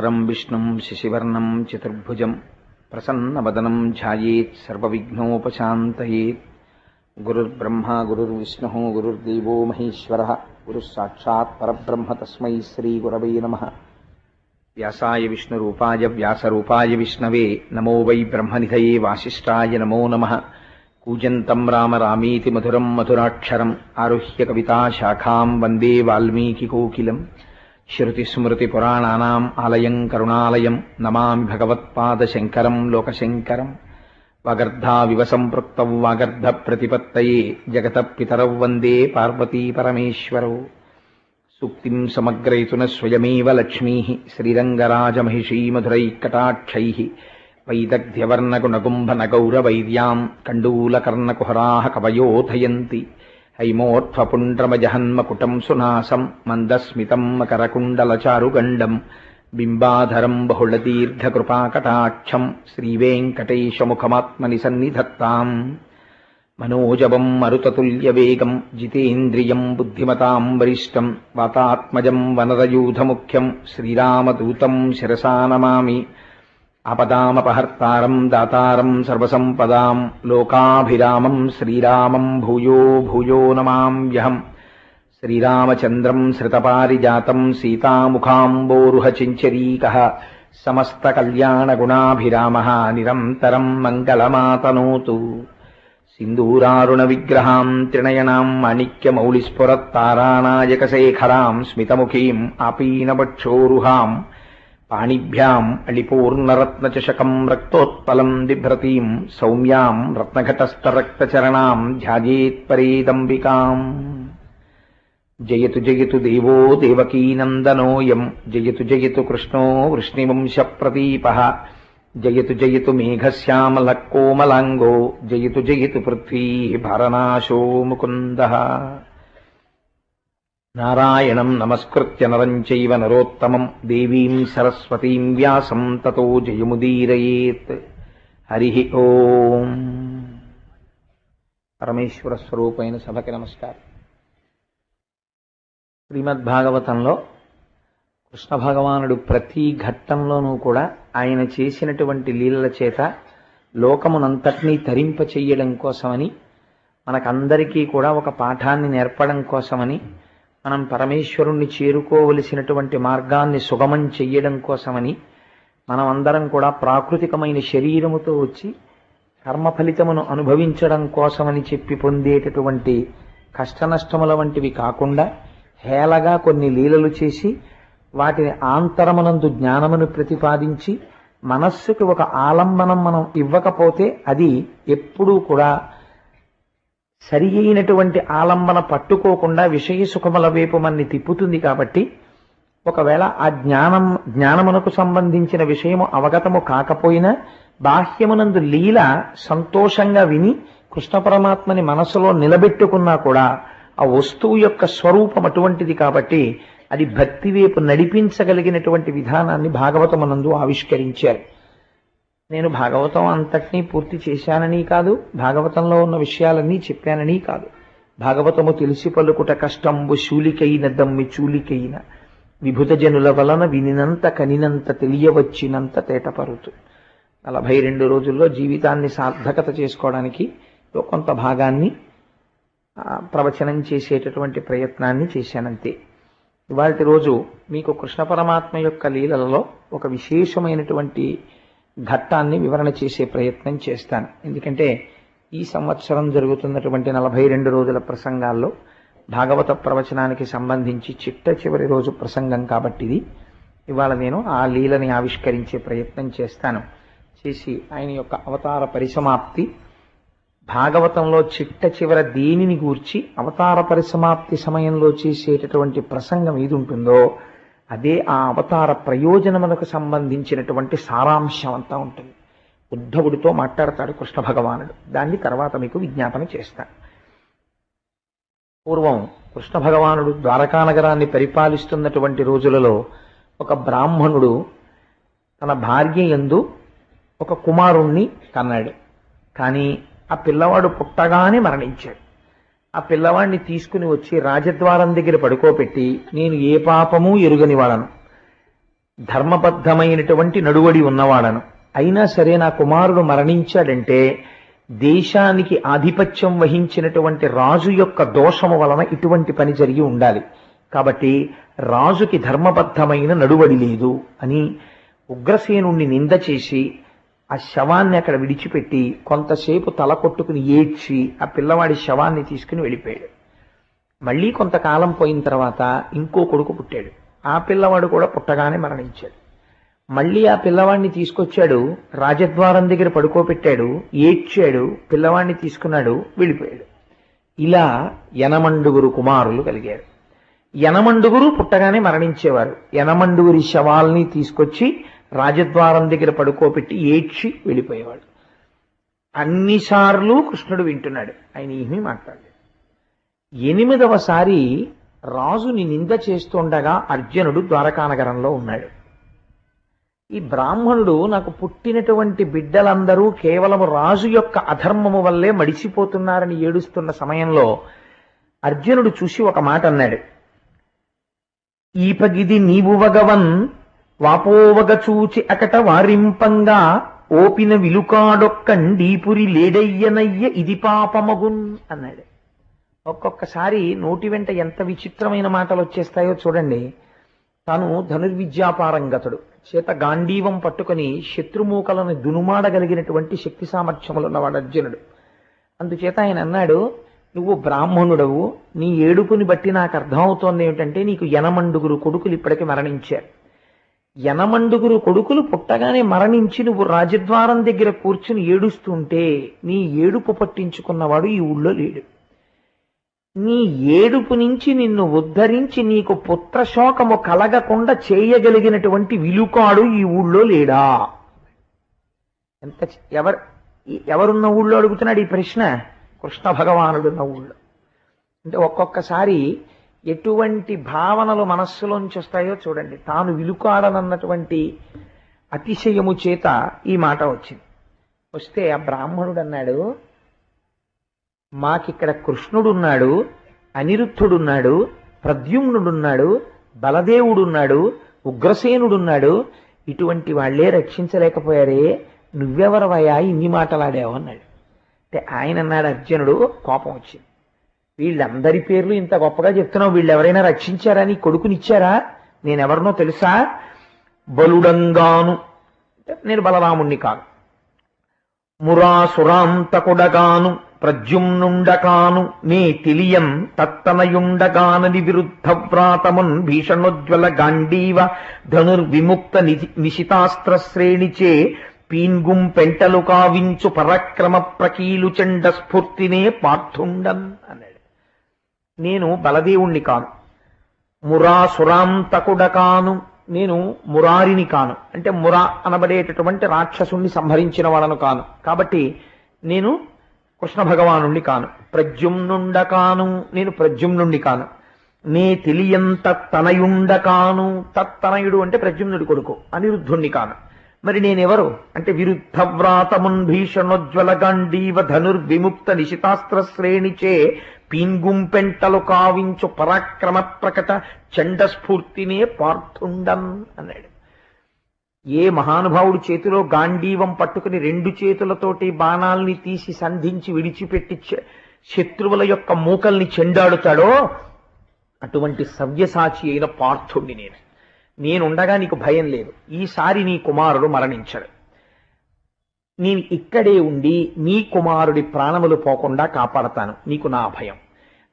परम् विष्णुम् शिशिवर्णम् चतुर्भुजम् प्रसन्नवदनम् ध्यायेत् सर्वविघ्नोपशान्तयेत्। गुरुर्ब्रह्मा गुरुर्विष्णुः गुरुर्देवो महेश्वरः। गुरुःसाक्षात्परब्रह्म तस्मै श्रीगुरवै नमः। व्यासाय विष्णुरूपाय व्यासरूपाय विष्णवे नमो वै ब्रह्मनिधये वासिष्ठाय नमो नमः। कूजन्तम् राम रामीति मधुरम् मधुराक्षरम्। आरुह्य कविताशाखाम् वन्दे वाल्मीकिकोकिलम्। శృతిస్మృతిపురాణానాం ఆలయం కరుణాలయం నమామి భగవత్పాదశంకరం లోకశంకరం వాగర్ధావివ సంపృక్త వగర్ధ ప్రతిపత్తయే జగత పితరౌ వందే పార్వతీ పరమేశ్వరౌ సుప్తిం సమగ్రయితున స్వయమేవ లక్ష్మీ శ్రీరంగరాజమహిషీ మధురైకటాక్షై వైదగ్ధ్యవర్ణగుణగుంభనగౌరవైర్యాం కండూలకర్ణకుహరా కవయోధయంతి హైమోర్థపుండ్రమజహన్మకుటం సునాసం మందస్మితం మకరకుండలచారుగండం బింబాధరం బహుళదీర్ఘకృపాకటాక్షం శ్రీవేంకటేశముఖమాత్మని సన్నిధత్తాం మనోజవం మరుతతుల్యవేగం జితేంద్రియం బుద్ధిమతాం వరిష్టం వాతాత్మజం వనరయూధముఖ్యం శ్రీరామదూతం శిరసానమామి నమామి आपदामपहर्तारम् दातारम् सर्वसम्पदाम् लोकाभिरामम् श्रीरामम् भूयो भूयो नमाम्यहम् श्रीरामचन्द्रम् श्रितपारिजातम् सीतामुखाम्बोरुहचिञ्चरीकः समस्तकल्याणगुणाभिरामः निरन्तरम् मङ्गलमातनोतु सिन्दूरारुणविग्रहाम् त्रिणयनाम् माणिक्यमौलिस्फुरत्तारानायकशेखराम् स्मितमुखीम् आपीनवक्षोरुहाम् పాణిభ్యాం అళిపూర్ణరత్నచషకం రక్తోత్పలం బిభ్రతీం సౌమ్యాం రత్నఘటస్థరక్తచరణాం ధ్యాయేత్పరీదంబికాం జయతు జయతు దేవో దేవకీనందనోయం జయతు జయతు కృష్ణో వృష్ణివంశప్రదీప జయతు జయతు మేఘశ్యామలకోమలాంగో జయతు జయతు పృథ్వీ భరనాశో ముకుంద నారాయణం నమస్కృత్య నరం చైవ నరోత్తమం దేవీం సరస్వతీం వ్యాసం తతో జయముదీరయేత్. హరి ఓం. పరమేశ్వర స్వరూపైన సభకి నమస్కారం. శ్రీమద్భాగవతంలో కృష్ణ భగవానుడు ప్రతి ఘట్టంలోనూ కూడా ఆయన చేసినటువంటి లీలల చేత లోకమునంతటినీ తరింప చెయ్యడం కోసమని మనకందరికీ కూడా ఒక పాఠాన్ని నేర్పడం కోసమని మనం పరమేశ్వరుణ్ణి చేరుకోవలసినటువంటి మార్గాన్ని సుగమం చెయ్యడం కోసమని మనం అందరం కూడా ప్రాకృతికమైన శరీరముతో వచ్చి కర్మ ఫలితమును అనుభవించడం కోసమని చెప్పి పొందేటటువంటి కష్టనష్టముల వంటివి కాకుండా హేళగా కొన్ని లీలలు చేసి వాటిని ఆంతరమునందు జ్ఞానమును ప్రతిపాదించి మనస్సుకి ఒక ఆలంబనం మనం ఇవ్వకపోతే అది ఎప్పుడూ కూడా సరి అయినటువంటి ఆలంబన పట్టుకోకుండా విషయ సుఖముల వైపు మన్ని తిప్పుతుంది కాబట్టి ఒకవేళ ఆ జ్ఞానం జ్ఞానమునకు సంబంధించిన విషయము అవగతము కాకపోయినా బాహ్యమునందు లీల సంతోషంగా విని కృష్ణ పరమాత్మని మనసులో నిలబెట్టుకున్నా కూడా ఆ వస్తువు యొక్క స్వరూపం అటువంటిది కాబట్టి అది భక్తి వైపు నడిపించగలిగినటువంటి విధానాన్ని భాగవతమునందు ఆవిష్కరించారు. నేను భాగవతం అంతటినీ పూర్తి చేశానని కాదు భాగవతంలో ఉన్న విషయాలన్నీ చెప్పానని కాదు. భాగవతము తెలిసి పలుకుట కష్టంబు శూలికైన దమ్మి చూలికైన విభుత జనుల వలన వినినంత కనినంత తెలియవచ్చినంత తేటపరుతు. నలభై రెండు రోజుల్లో జీవితాన్ని సార్థకత చేసుకోవడానికి కొంత భాగాన్ని ప్రవచనం చేసేటటువంటి ప్రయత్నాన్ని చేశానంతే. ఇవాళ రోజు మీకు కృష్ణ పరమాత్మ యొక్క లీలలలో ఒక విశేషమైనటువంటి ఘట్టాన్ని వివరణ చేసే ప్రయత్నం చేస్తాను. ఎందుకంటే ఈ సంవత్సరం జరుగుతున్నటువంటి నలభై రెండు రోజుల ప్రసంగాల్లో భాగవత ప్రవచనానికి సంబంధించి చిట్ట చివరి రోజు ప్రసంగం కాబట్టి ఇది ఇవాళ నేను ఆ లీలని ఆవిష్కరించే ప్రయత్నం చేస్తాను. చేసి ఆయన యొక్క అవతార పరిసమాప్తి భాగవతంలో చిట్ట చివర దేనిని గూర్చి అవతార పరిసమాప్తి సమయంలో చేసేటటువంటి ప్రసంగం ఏది ఉంటుందో అదే ఆ అవతార ప్రయోజనములకు సంబంధించినటువంటి సారాంశం అంతా ఉంటుంది. ఉద్ధవుడితో మాట్లాడతాడు కృష్ణ భగవానుడు. దాన్ని తర్వాత మీకు విజ్ఞాపన చేస్తాను పూర్వం కృష్ణ భగవానుడు ద్వారకానగరాన్ని పరిపాలిస్తున్నటువంటి రోజులలో ఒక బ్రాహ్మణుడు తన భార్య ఎందు ఒక కుమారుణ్ణి కన్నాడు. కానీ ఆ పిల్లవాడు పుట్టగానే మరణించాడు. ఆ పిల్లవాడిని తీసుకుని వచ్చి రాజద్వారం దగ్గర పడుకోపెట్టి నేను ఏ పాపము ఎరుగని వాడను. ధర్మబద్ధమైనటువంటి నడువడి ఉన్నవాడను. అయినా సరే నా కుమారుడు మరణించాడంటే దేశానికి ఆధిపత్యం వహించినటువంటి రాజు యొక్క దోషము వలన ఇటువంటి పని జరిగి ఉండాలి. కాబట్టి రాజుకి ధర్మబద్ధమైన నడువడి లేదు అని ఉగ్రసేనుణ్ణి నింద చేసి ఆ శవాన్ని అక్కడ విడిచిపెట్టి కొంతసేపు తల కొట్టుకుని ఏడ్చి ఆ పిల్లవాడి శవాన్ని తీసుకుని వెళ్ళిపోయాడు. మళ్ళీ కొంతకాలం పోయిన తర్వాత ఇంకో కొడుకు పుట్టాడు. ఆ పిల్లవాడు కూడా పుట్టగానే మరణించాడు. మళ్ళీ ఆ పిల్లవాడిని తీసుకొచ్చాడు రాజద్వారం దగ్గర పడుకోబెట్టాడు ఏడ్చాడు పిల్లవాడిని తీసుకున్నాడు వెళ్ళిపోయాడు. ఇలా యనమండుగురు కుమారులు కలిగారు. యనమండుగురు పుట్టగానే మరణించేవారు. యనమండుగురి శవాల్ని తీసుకొచ్చి రాజద్వారం దగ్గర పడుకోబెట్టి ఏడ్చి వెళ్ళిపోయేవాడు. అన్నిసార్లు కృష్ణుడు వింటున్నాడు. ఆయన ఏమీ మాట్లాడలేదు. ఎనిమిదవసారి రాజుని నింద చేస్తుండగా అర్జునుడు ద్వారకానగరంలో ఉన్నాడు. ఈ బ్రాహ్మణుడు నాకు పుట్టినటువంటి బిడ్డలందరూ కేవలం రాజు యొక్క అధర్మము వల్లే మడిసిపోతున్నారని ఏడుస్తున్న సమయంలో అర్జునుడు చూసి ఒక మాట అన్నాడు. ఈపగిది నీవు వగవన్ వాపోవగ చూచి అకట వారింపంగా ఓపిన విలుకాడొక్కండీపురి లేడయ్యనయ్య ఇది పాపమగున్ అన్నాడు. ఒక్కొక్కసారి నోటి వెంట ఎంత విచిత్రమైన మాటలు వచ్చేస్తాయో చూడండి. తాను ధనుర్విద్యాపారంగతుడు. చేత గాంధీవం పట్టుకొని శత్రుమూకలను దునుమాడగలిగినటువంటి శక్తి సామర్థ్యములున్నవాడు అర్జునుడు. అందుచేత ఆయన అన్నాడు నువ్వు బ్రాహ్మణుడవు. నీ ఏడుపుని బట్టి నాకు అర్థమవుతోంది ఏమిటంటే నీకు యనమండుగురు కొడుకులు ఇప్పటికి మరణించారు. యనమండుగురు కొడుకులు పుట్టగానే మరణించి నువ్వు రాజద్వారం దగ్గర కూర్చుని ఏడుస్తుంటే నీ ఏడుపు పట్టించుకున్నవాడు ఈ ఊళ్ళో లేడు. నీ ఏడుపు నుంచి నిన్ను ఉద్ధరించి నీకు పుత్రశోకము కలగకుండా చేయగలిగినటువంటి విలుకాడు ఈ ఊళ్ళో లేడా? ఎంత ఎవరు ఎవరున్న ఊళ్ళో అడుగుతున్నాడు ఈ ప్రశ్న? కృష్ణ భగవానుడున్న ఊళ్ళో. అంటే ఒక్కొక్కసారి ఎటువంటి భావనలు మనస్సులోంచి వస్తాయో చూడండి. తాను విలుకాడనన్నటువంటి అతిశయము చేత ఈ మాట వచ్చింది. వస్తే ఆ బ్రాహ్మణుడు అన్నాడు మాకిక్కడ కృష్ణుడున్నాడు అనిరుద్ధుడున్నాడు ప్రద్యుమ్నుడున్నాడు బలదేవుడున్నాడు ఉగ్రసేనుడున్నాడు ఇటువంటి వాళ్ళే రక్షించలేకపోయారే నువ్వెవరవయా ఇన్ని మాటలాడావు అన్నాడు. అంటే ఆయన అన్నాడు అర్జునుడు కోపం వచ్చింది. వీళ్ళందరి పేర్లు ఇంత గొప్పగా చెప్తున్నావు. వీళ్ళు ఎవరైనా రక్షించారా? నీ కొడుకునిచ్చారా? నేనెవరినో తెలుసా? బలుడంగాను. నేను బలరాముణ్ణి కాను. మురాసురాంతకుడగాను. ప్రద్యుమ్నుండకాను. నే తెలియం తత్తనయుండగానని విరుద్ధ వ్రాతమున్ భీషణోజ్వల గాండీవ ధనుర్విముక్త నిధి- నిశితాస్త్ర శ్రేణిచే పీన్గుం పెంటలు కావించు పరక్రమ ప్రకీలు చెండ స్ఫూర్తినే పార్థుండన్ అన్నాడు నేను బలదేవుణ్ణి కాను. మురాసురాంతకుడ కాను నేను మురారిని కాను. అంటే మురా అనబడేటటువంటి రాక్షసుణ్ణి సంహరించిన వాడను కాను. కాబట్టి నేను కృష్ణ భగవానుణ్ణి కాను. ప్రద్యుమ్నుండ కాను నేను ప్రద్యుమ్నుండి కాను. నే తెలియంత తనయుండ కాను తత్తనయుడు అంటే ప్రద్యుమ్నుడి కొడుకు. అనిరుద్ధుణ్ణి కాను. మరి నేనెవరు? అంటే విరుద్ధ వ్రాతమున్ భీషణోజ్వల గాంధీవ ధనుర్విముక్త నిశితాస్త్ర శ్రేణిచే పీన్గుంపెంటలు కావించు పరాక్రమ ప్రకట చండ స్ఫూర్తినే పార్థుండం అన్నాడు. ఏ మహానుభావుడు చేతిలో గాంధీవం పట్టుకుని రెండు చేతులతోటి బాణాల్ని తీసి సంధించి విడిచిపెట్టి శత్రువుల యొక్క మూకల్ని చెండాడుతాడో అటువంటి సవ్యసాచి అయిన పార్థుణ్ణి నేను. నేనుండగా నీకు భయం లేదు. ఈసారి నీ కుమారుడు మరణించడు. నేను ఇక్కడే ఉండి నీ కుమారుడి ప్రాణములు పోకుండా కాపాడతాను. నీకు నా భయం.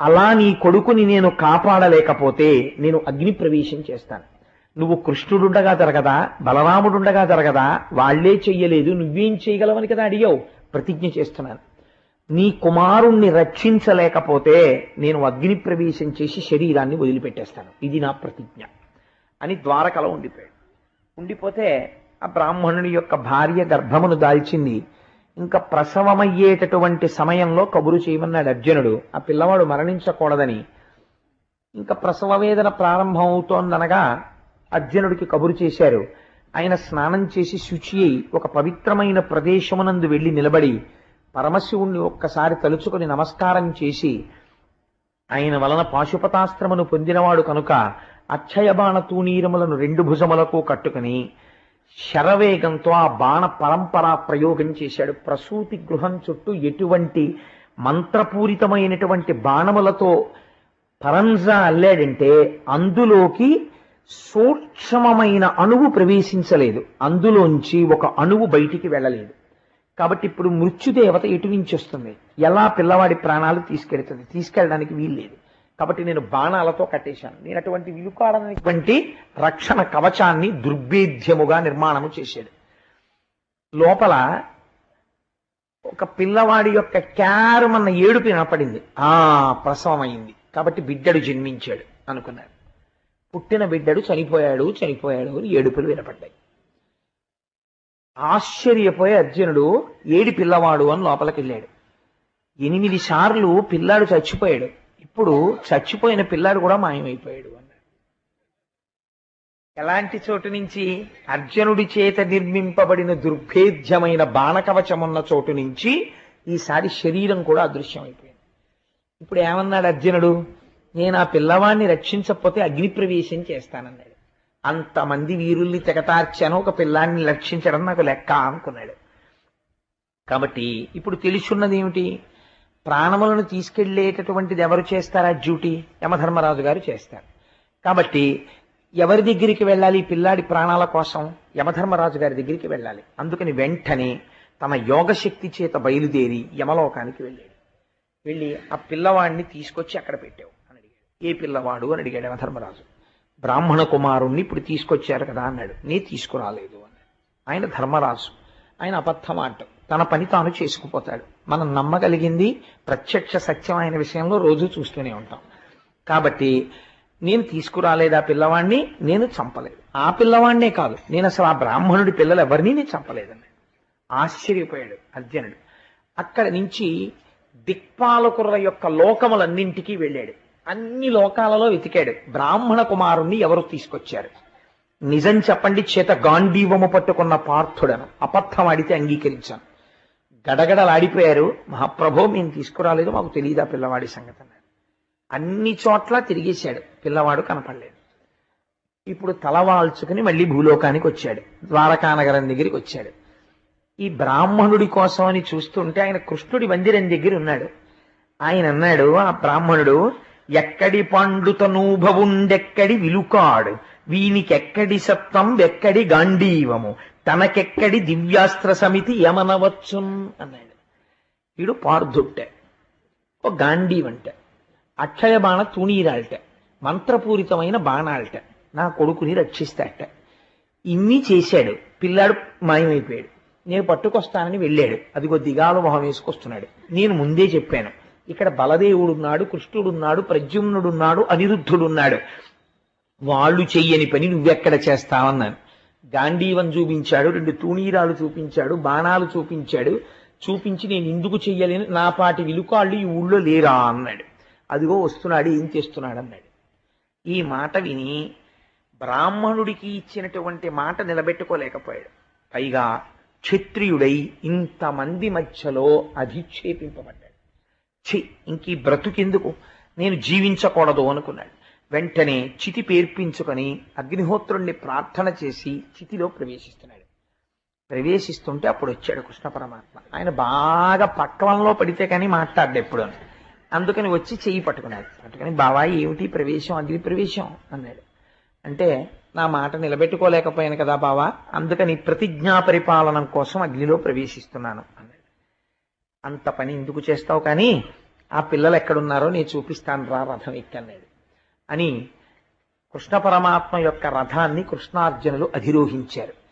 అలా నీ కొడుకుని నేను కాపాడలేకపోతే నేను అగ్ని ప్రవేశం చేస్తాను. నువ్వు కృష్ణుడుండగా జరగదా? బలరాముడుండగా జరగదా? వాళ్ళే చెయ్యలేదు. నువ్వేం చేయగలవని కదా అడిగావు? ప్రతిజ్ఞ చేస్తున్నాను. నీ కుమారుణ్ణి రక్షించలేకపోతే నేను అగ్ని ప్రవేశం చేసి శరీరాన్ని వదిలిపెట్టేస్తాను. ఇది నా ప్రతిజ్ఞ. అని ద్వారకలో ఉండిపోయాడు. ఉండిపోతే ఆ బ్రాహ్మణుని యొక్క భార్య గర్భమును దాల్చింది. ఇంకా ప్రసవమయ్యేటటువంటి సమయంలో కబురు చేయమన్నాడు అర్జునుడు ఆ పిల్లవాడు మరణించకూడదని. ఇంకా ప్రసవ వేదన ప్రారంభం అవుతోందనగా అర్జునుడికి కబురు చేశారు. ఆయన స్నానం చేసి శుచి అయి ఒక పవిత్రమైన ప్రదేశమునందు వెళ్ళి నిలబడి పరమశివుణ్ణి ఒక్కసారి తలుచుకొని నమస్కారం చేసి ఆయన వలన పాశుపతాస్త్రమును పొందినవాడు కనుక అక్షయబాణ తూనీరములను రెండు భుజములకు కట్టుకుని శరవేగంతో ఆ బాణ పరంపర ప్రయోగం చేశాడు. ప్రసూతి గృహం చుట్టూ ఎటువంటి మంత్రపూరితమైనటువంటి బాణములతో పరంజా అల్లాడంటే అందులోకి సూక్ష్మమైన అణువు ప్రవేశించలేదు. అందులోంచి ఒక అణువు బయటికి వెళ్ళలేదు. కాబట్టి ఇప్పుడు మృత్యుదేవత ఎటు నుంచి వస్తుంది? ఎలా పిల్లవాడి ప్రాణాలు తీసుకెళ్తుంది? తీసుకెళ్ళడానికి వీల్లేదు. కాబట్టి నేను బాణాలతో కట్టేశాను. నేను అటువంటి విలుకాడనటువంటి రక్షణ కవచాన్ని దుర్భేద్యముగా నిర్మాణము చేశాడు. లోపల ఒక పిల్లవాడి యొక్క క్యారమన్న ఏడుపు వినపడింది. ఆ ప్రసవం అయింది కాబట్టి బిడ్డడు జన్మించాడు అనుకున్నారు. పుట్టిన బిడ్డడు చనిపోయాడు చనిపోయాడు అని ఏడుపులు వినపడ్డాయి. ఆశ్చర్యపోయి అర్జునుడు ఏడి పిల్లవాడు అని లోపలికి వెళ్ళాడు ఎనిమిది సార్లు పిల్లాడు చచ్చిపోయాడు. ఇప్పుడు చచ్చిపోయిన పిల్లాడు కూడా మాయమైపోయాడు అన్నాడు. ఎలాంటి చోటు నుంచి? అర్జునుడి చేత నిర్మింపబడిన దుర్భేద్యమైన బాణకవచమున్న చోటు నుంచి ఈసారి శరీరం కూడా అదృశ్యమైపోయింది. ఇప్పుడు ఏమన్నాడు అర్జునుడు? నేను ఆ పిల్లవాడిని రక్షించకపోతే అగ్నిప్రవేశం చేస్తానన్నాడు. అంతమంది వీరుల్ని తెగతార్చాను ఒక పిల్లాన్ని రక్షించడం నాకు లెక్క అనుకున్నాడు. కాబట్టి ఇప్పుడు తెలుసున్నది ఏమిటి? ప్రాణములను తీసుకెళ్ళేటటువంటిది ఎవరు చేస్తారా? డ్యూటీ యమధర్మరాజు గారు చేస్తారు. కాబట్టి ఎవరి దగ్గరికి వెళ్ళాలి? పిల్లాడి ప్రాణాల కోసం యమధర్మరాజు గారి దగ్గరికి వెళ్ళాలి. అందుకని వెంటనే తన యోగశక్తి చేత బయలుదేరి యమలోకానికి వెళ్ళాడు వెళ్ళి ఆ పిల్లవాడిని తీసుకొచ్చి అక్కడ పెట్టావు అని అడిగాడు. ఏ పిల్లవాడు అని అడిగాడు యమధర్మరాజు. బ్రాహ్మణ కుమారుణ్ణి ఇప్పుడు తీసుకొచ్చారు కదా అన్నాడు. నీ తీసుకురాలేదు అన్నాడు. ఆయన ధర్మరాజు. ఆయన అబద్ధం అంటాం తన పని తాను చేసుకుపోతాడు. మనం నమ్మగలిగింది ప్రత్యక్ష సత్యమైన విషయంలో రోజు చూస్తూనే ఉంటాం. కాబట్టి నేను తీసుకురాలేదు ఆ పిల్లవాడిని నేను చంపలేదు. ఆ పిల్లవాడినే కాదు. నేను అసలు ఆ బ్రాహ్మణుడి పిల్లలు ఎవరిని నేను చంపలేదండి ఆశ్చర్యపోయాడు అర్జునుడు. అక్కడ నుంచి దిక్పాలకుర్ర యొక్క లోకములన్నింటికీ వెళ్ళాడు. అన్ని లోకాలలో వెతికాడు. బ్రాహ్మణ కుమారుణ్ణి ఎవరు తీసుకొచ్చారు? నిజం చెప్పండి చేత గాంధీవము పట్టుకున్న పార్థుడను. అబద్ధం ఆడితే అంగీకరించాను. గడగడలాడిపోయారు. మహాప్రభో మేము తీసుకురాలేదు మాకు తెలియదా పిల్లవాడి సంగతి అన్నారు. అన్ని చోట్ల తిరిగేశాడు. పిల్లవాడు కనపడలేదు. ఇప్పుడు తలవాల్చుకుని మళ్ళీ భూలోకానికి వచ్చాడు. ద్వారకానగరం దగ్గరికి వచ్చాడు. ఈ బ్రాహ్మణుడి కోసం అని చూస్తుంటే ఆయన కృష్ణుడి మందిరం దగ్గర ఉన్నాడు. ఆయన అన్నాడు ఆ బ్రాహ్మణుడు ఎక్కడి పండుతనూభవుండెక్కడి విలుకాడు? వీనికెక్కడి సత్వం? ఎక్కడి గాంధీవము? తనకెక్కడి దివ్యాస్త్ర సమితి యమనవచ్చున్ అన్నాడు. వీడు పార్థుట్టే ఓ గాంధీవంట. అక్షయ బాణ తూణీరాల్ట. మంత్రపూరితమైన బాణాల్ట. నా కొడుకుని రక్షిస్తాట ఇన్ని చేశాడు. పిల్లాడు మాయమైపోయాడు. నేను పట్టుకొస్తానని వెళ్ళాడు. అదిగో దిగాలు మొహం వేసుకొస్తున్నాడు. నేను ముందే చెప్పాను. ఇక్కడ బలదేవుడున్నాడు కృష్ణుడున్నాడు ప్రద్యుమ్నుడున్నాడు అనిరుద్ధుడున్నాడు. వాళ్ళు చెయ్యని పని నువ్వెక్కడ చేస్తావన్నాను. గాంధీవం చూపించాడు రెండు తూణీరాలు చూపించాడు బాణాలు చూపించాడు. చూపించి నేను ఎందుకు చెయ్యలేను? నా పాటి విలుకాళ్ళు ఈ ఊళ్ళో లేరా అన్నాడు. అదిగో వస్తున్నాడు ఏం చేస్తున్నాడు అన్నాడు. ఈ మాట విని బ్రాహ్మణుడికి ఇచ్చినటువంటి మాట నిలబెట్టుకోలేకపోయాడు. పైగా క్షత్రియుడై ఇంతమంది మధ్యలో అధిక్షేపింపబడ్డాడు. ఛీ ఇంక ఈ బ్రతుకెందుకు? నేను జీవించకూడదు అనుకున్నాడు. వెంటనే చితి పేర్పించుకొని అగ్నిహోత్రుణ్ణి ప్రార్థన చేసి చితిలో ప్రవేశిస్తున్నాడు. ప్రవేశిస్తుంటే అప్పుడు వచ్చాడు కృష్ణ పరమాత్మ. ఆయన బాగా పక్వంలో పడితే కానీ మాట్లాడాడు ఎప్పుడు. అందుకని వచ్చి చెయ్యి పట్టుకున్నాడు. పట్టుకుని బావా ఏమిటి ప్రవేశం? అగ్ని ప్రవేశం అన్నాడు. అంటే నా మాట నిలబెట్టుకోలేకపోయాను కదా బావా అందుకని ప్రతిజ్ఞా పరిపాలనం కోసం అగ్నిలో ప్రవేశిస్తున్నాను అన్నాడు. అంత పని ఎందుకు చేస్తావు కానీ ఆ పిల్లలు ఎక్కడున్నారో నేను చూపిస్తాను రా రథం ఎక్కన్నాడు అని కృష్ణ పరమాత్మ యొక్క రథాన్ని కృష్ణార్జునులు అధిరోహించారు.